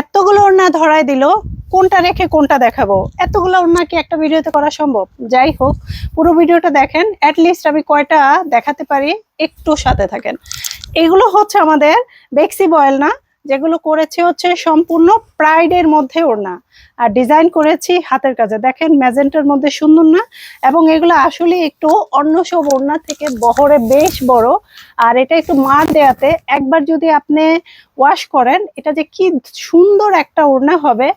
এতগুলো ওড়না ধরায় দিল, কোনটা রেখে কোনটা দেখাবো? এতগুলো ওড়না কি একটা ভিডিওতে করা সম্ভব? যাই হোক, পুরো ভিডিওটা দেখেন অ্যাটলিস্ট আমি কয়টা দেখাতে পারি, একটু সাথে থাকেন। এগুলো হচ্ছে আমাদের বেক্সি বয়েল না যেগুলো করেছি হচ্ছে সম্পূর্ণ প্রাইডের মধ্যে ওড়না। আর ডিজাইন করেছি হাতের কাজে। দেখেন ম্যাজেন্টার মধ্যে সুন্দর না? এবং এগুলো আসলে একটু অন্য সব ওড়না থেকে বহরে বেশ বড়। আর এটা একটু মার দেয়াতে একবার যদি আপনি ওয়াশ করেন, এটা যে কি সুন্দর একটা ওড়না হবে।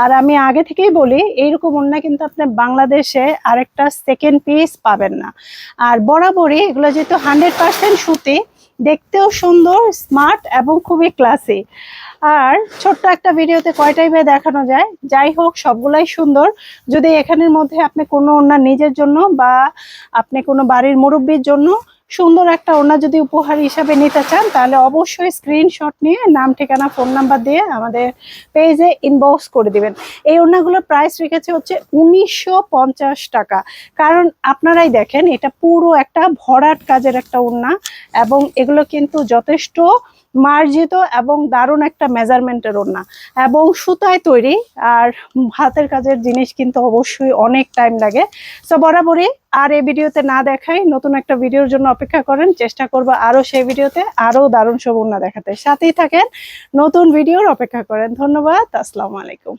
আর আমি আগে থেকেই বলি, এইরকম ওড়না কিন্তু আপনি বাংলাদেশে আরেকটা সেকেন্ড পিস পাবেন না। আর বরাবরই এগুলো যেহেতু হান্ড্রেড পার্সেন্ট সুতি দেখতেও সুন্দর স্মার্ট এবং খুবই ক্লাসি আর ছোট্ট একটা ভিডিওতে কয়টাই ভাই দেখানো যায়? যাই হোক, সবগুলাই সুন্দর। যদি এখানের মধ্যে আপনি কোনো অন্য নিজের জন্য বা আপনি কোনো বাড়ির মুরব্বীর জন্য সুন্দর একটা ওড়না যদি উপহার হিসাবে নিতে চান, তাহলে অবশ্যই স্ক্রিনশট নিয়ে নাম, ঠিকানা ফোন নাম্বার দিয়ে আমাদের পেজে ইনবক্স করে দিবেন। এই ওনাগুলোর প্রাইস রেখেছে হচ্ছে উনিশশো পঞ্চাশ টাকা। কারণ আপনারাই দেখেন, এটা পুরো একটা ভরাট কাজের একটা ওনা এবং এগুলো কিন্তু যথেষ্ট মার্জিত এবং দারুণ একটা মেজারমেন্টের ওড়না এবং সুতায় তৈরি আর হাতের কাজের জিনিস কিন্তু অবশ্যই অনেক টাইম লাগে। সো বরাবরই আর এই ভিডিওতে না দেখাই, নতুন একটা ভিডিওর জন্য অপেক্ষা করেন। চেষ্টা করব আরও সেই ভিডিওতে আরও দারুণ সব ওড়না দেখাতে। সাথেই থাকেন নতুন ভিডিওর অপেক্ষা করেন। ধন্যবাদ, আসসালামু আলাইকুম।